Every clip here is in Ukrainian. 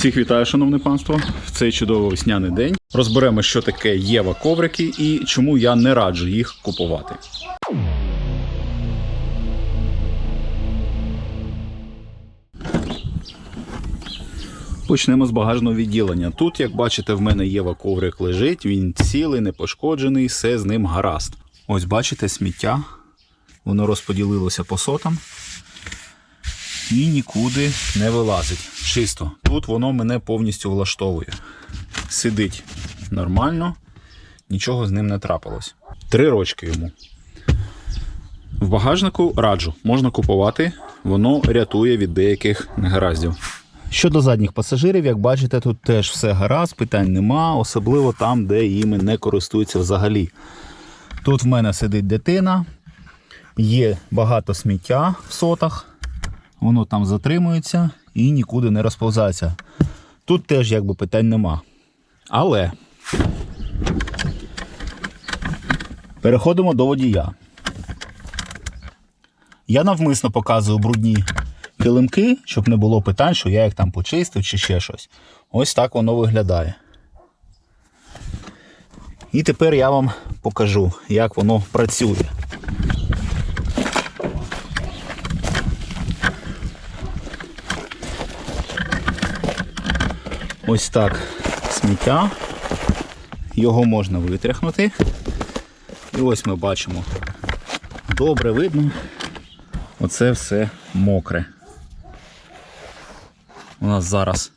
Всіх вітаю, шановне панство. В цей чудовий весняний день розберемо, що таке Єва коврики і чому я не раджу їх купувати. Почнемо з багажного відділення. Тут, як бачите, в мене Єва коврик лежить, він цілий, не пошкоджений, все з ним гаразд. Ось бачите сміття, воно розподілилося по сотам і нікуди не вилазить. Чисто. Тут воно мене повністю влаштовує. Сидить нормально, нічого з ним не трапилось. Три рочки йому. В багажнику раджу, можна купувати, воно рятує від деяких негараздів. Щодо задніх пасажирів, як бачите, тут теж все гаразд, питань нема, особливо там, де іми не користуються взагалі. Тут в мене сидить дитина, є багато сміття в сотах, воно там затримується і нікуди не розповзається. Тут теж якби питань нема. Але переходимо до водія. Я навмисно показую брудні килимки, щоб не було питань, що я їх там почистив чи ще щось. Ось так воно виглядає. І тепер я вам покажу, як воно працює. Ось так сміття. Його можна витряхнути. І ось ми бачимо. Добре видно. Оце все мокре. У нас зараз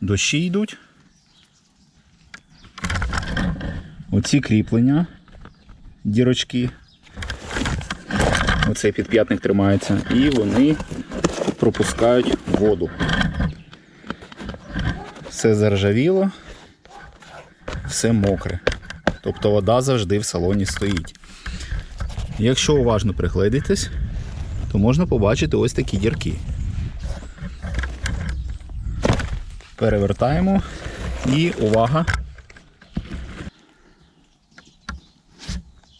дощі йдуть. Оці кріплення, дірочки. Оцей підп'ятник тримається. І вони пропускають воду. Все заржавіло, все мокре. Тобто вода завжди в салоні стоїть. Якщо уважно пригледитись, то можна побачити ось такі дірки. Перевертаємо і увага.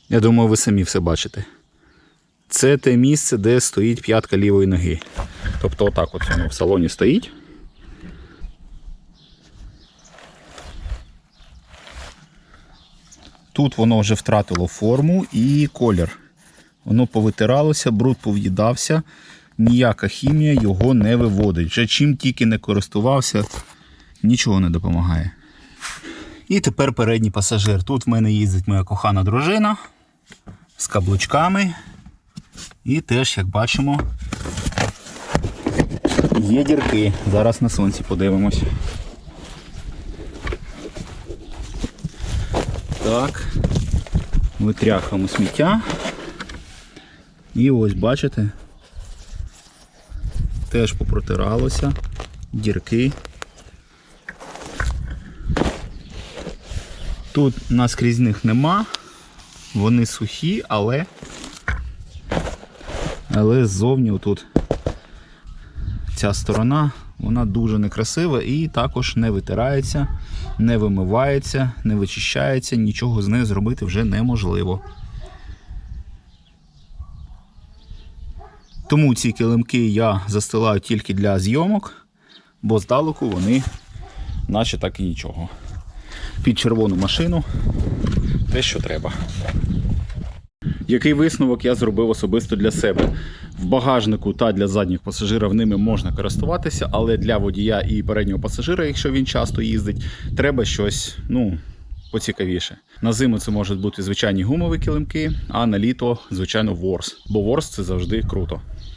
Я думаю, ви самі все бачите. Це те місце, де стоїть п'ятка лівої ноги. Тобто отак от воно в салоні стоїть. Тут воно вже втратило форму і колір. Воно повитиралося, бруд пов'їдався, ніяка хімія його не виводить. Вже чим тільки не користувався, нічого не допомагає. І тепер передній пасажир. Тут в мене їздить моя кохана дружина з каблучками. І теж, як бачимо, є дірки. Зараз на сонці подивимось. Так, витряхаємо сміття. І ось бачите, теж попротиралося, дірки. Тут наскрізних нема, вони сухі, але але ззовні отут ця сторона, вона дуже некрасива і також не витирається, не вимивається, не вичищається, нічого з нею зробити вже неможливо. Тому ці килимки я застилаю тільки для зйомок, бо здалеку вони наче так і нічого. Під червону машину те, що треба. Який висновок я зробив особисто для себе? В багажнику та для задніх пасажирів ними можна користуватися, але для водія і переднього пасажира, якщо він часто їздить, треба щось, ну, поцікавіше. На зиму це можуть бути звичайні гумові килимки, а на літо, звичайно, ворс. Бо ворс це завжди круто.